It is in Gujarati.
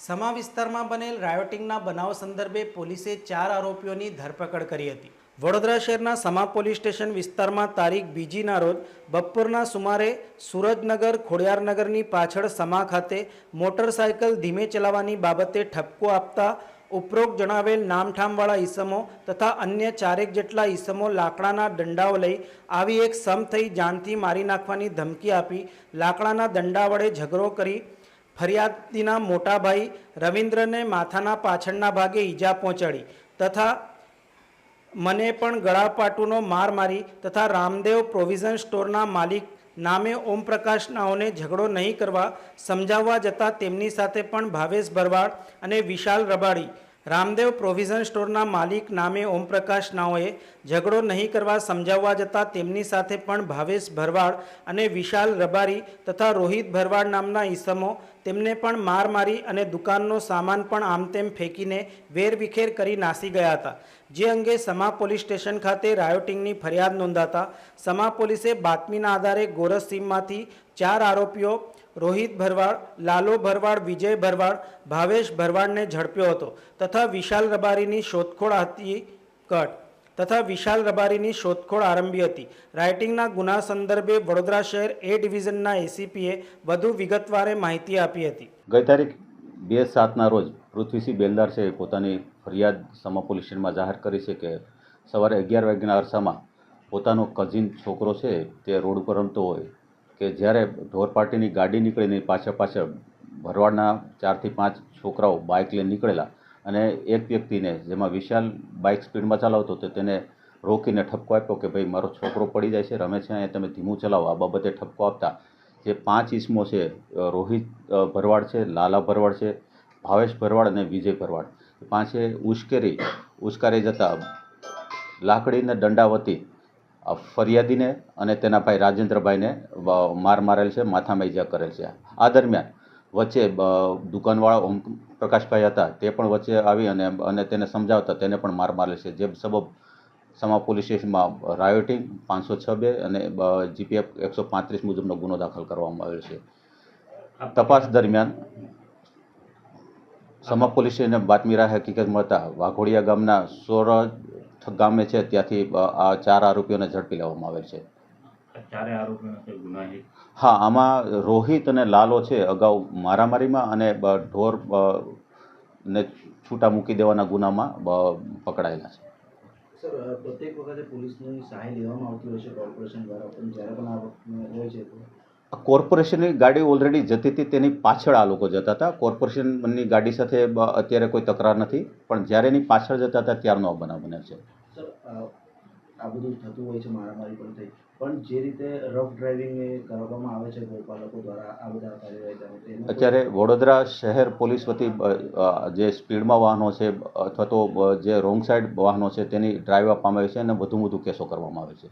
સમા વિસ્તારમાં બનેલ રાયોટિંગના બનાવ સંદર્ભે પોલીસે ચાર આરોપીઓની ધરપકડ કરી હતી. વડોદરા શહેરના સમા પોલીસ સ્ટેશન વિસ્તારમાં તારીખ બીજીના રોજ બપોરના સુમારે સુરજનગર ખોડિયારનગરની પાછળ સમા ખાતે મોટરસાયકલ ધીમે ચલાવવાની બાબતે ઠપકો આપતા ઉપરોક્ત જણાવેલ નામઠામવાળા ઈસમો તથા અન્ય ચારેક જેટલા ઈસમો લાકડાના દંડાઓ લઈ આવી એક સમ થઈ જાનથી મારી નાખવાની ધમકી આપી લાકડાના દંડા વડે ઝઘડો કરી ફરિયાદીના મોટાભાઈ રવિન્દ્રને માથાના પાછળના ભાગે ઈજા પહોંચાડી તથા મને પણ ગળાપાટુનો માર મારી તથા રામદેવ પ્રોવિઝન સ્ટોરના માલિક નામે ઓમપ્રકાશ નાઓને ઝઘડો નહીં કરવા સમજાવવા જતાં તેમની સાથે પણ ભાવેશ ભરવાડ અને વિશાલ રબાડી રામદેવ પ્રોવિઝન સ્ટોરના માલિક નામે ઓમપ્રકાશ નાઓએ ઝઘડો નહીં કરવા સમજાવવા જતાં તેમની સાથે પણ ભાવેશ ભરવાડ અને વિશાલ રબારી તથા રોહિત ભરવાડ નામના ઈસમો તેમને પણ માર મારી અને દુકાનનો સામાન પણ આમતેમ ફેંકીને વેરવિખેર કરી નાસી ગયા હતા. જે અંગે સમા પોલીસ સ્ટેશન ખાતે રાયોટિંગની ફરિયાદ નોંધાતા સમા પોલીસે બાતમીના આધારે ગોરસસીમમાંથી ચાર આરોપીઓ રોહિત ભરવાડ, લાલો ભરવાડ, વિજય ભરવાડ, ભાવેશ ભરવાડને ઝડપ્યો હતો તથા વિશાલ રબારીની શોધખોળ હતી કટ તથા વિશાલ રબારીની શોધખોળ આરંભી હતી. રાઇટિંગના ગુના સંદર્ભે વડોદરા શહેર એ ડિવિઝનના એસીપીએ વધુ વિગતવારે માહિતી આપી હતી. ગઈ તારીખ બે સાતના રોજ પૃથ્વીસિંહ બેલદાર છે પોતાની ફરિયાદ સમા પોલીસ સ્ટેશનમાં જાહેર કરી છે કે સવારે અગિયાર વાગ્યાના અરસામાં પોતાનો કઝિન છોકરો છે તે રોડ ઉપર રમતો હોય કે જ્યારે ઢોર પાર્ટીની ગાડી નીકળીને પાછળ પાછળ ભરવાડના ચારથી પાંચ છોકરાઓ બાઇક લઈને નીકળેલા અને એક વ્યક્તિને જેમાં વિશાલ બાઇક સ્પીડમાં ચલાવતો તો તેને રોકીને ઠપકો આપ્યો કે ભાઈ, મારો છોકરો પડી જાય છે, રમે છે, અહીંયા તમે ધીમું ચલાવો. આ બાબતે ઠપકો આપતા જે પાંચ ઈસમો છે રોહિત ભરવાડ છે, લાલા ભરવાડ છે, ભાવેશ ભરવાડ અને વિજય ભરવાડ. પાંચે ઉશ્કેરી, ઉશ્કારી જતા લાકડીને દંડાવતી ફરિયાદીને અને તેના ભાઈ રાજેન્દ્રભાઈને માર મારેલ છે, માથામાં ઈજા કરેલ છે. આ દરમિયાન વચ્ચે દુકાનવાળા ઓમ પ્રકાશભાઈ હતા, તે પણ વચ્ચે આવી અને અને તેને સમજાવતા તેને પણ માર મારેલ છે. જે સબબ સમા પોલીસ સ્ટેશનમાં રાયોટિંગ પાંચસો છ બે અને જીપીએફ એકસો પાંત્રીસ મુજબનો ગુનો દાખલ કરવામાં આવેલ છે. તપાસ દરમિયાન સમા પોલીસ સ્ટેશને બાતમી રાહ હકીકત મળતા વાઘોડિયા ગામના સોરજ ગામે છે ત્યાંથી આ ચાર આરોપીઓને ઝડપી લેવામાં આવેલ છે. હા આમાં રોહિત અને લાલો છે અગાઉ મારામારીમાં અને ઢોર ને છૂટા મૂકી દેવાના ગુનામાં પકડાયેલા છે. સર પ્રત્યેક વખતે પોલીસની સહાય લેવામાં આવતી હોય છે કોર્પોરેશન દ્વારા પણ જ્યારે પણ આ હોય છે કોર્પોરેશનની ગાડી ઓલરેડી જતી હતી તેની પાછળ આ લોકો જતા હતા. કોર્પોરેશનની ગાડી સાથે અત્યારે કોઈ તકરાર નથી પણ જ્યારે એની પાછળ જતા હતા ત્યારનો આ બનાવ બન્યો છે. આ બધું થતું હોય છે મારામારી પણ થઈ. પણ જે રીતે રફ ડ્રાઇવિંગ કરવામાં આવે છે ગોપાલકો દ્વારા આ બધા કાર્યવાહી અત્યારે વડોદરા શહેર પોલીસ વતી જે સ્પીડમાં વાહનો છે અથવા તો જે રોંગ સાઈડ વાહનો છે તેની ડ્રાઈવ આપવામાં આવે છે અને વધુ વધુ કેસો કરવામાં આવે છે.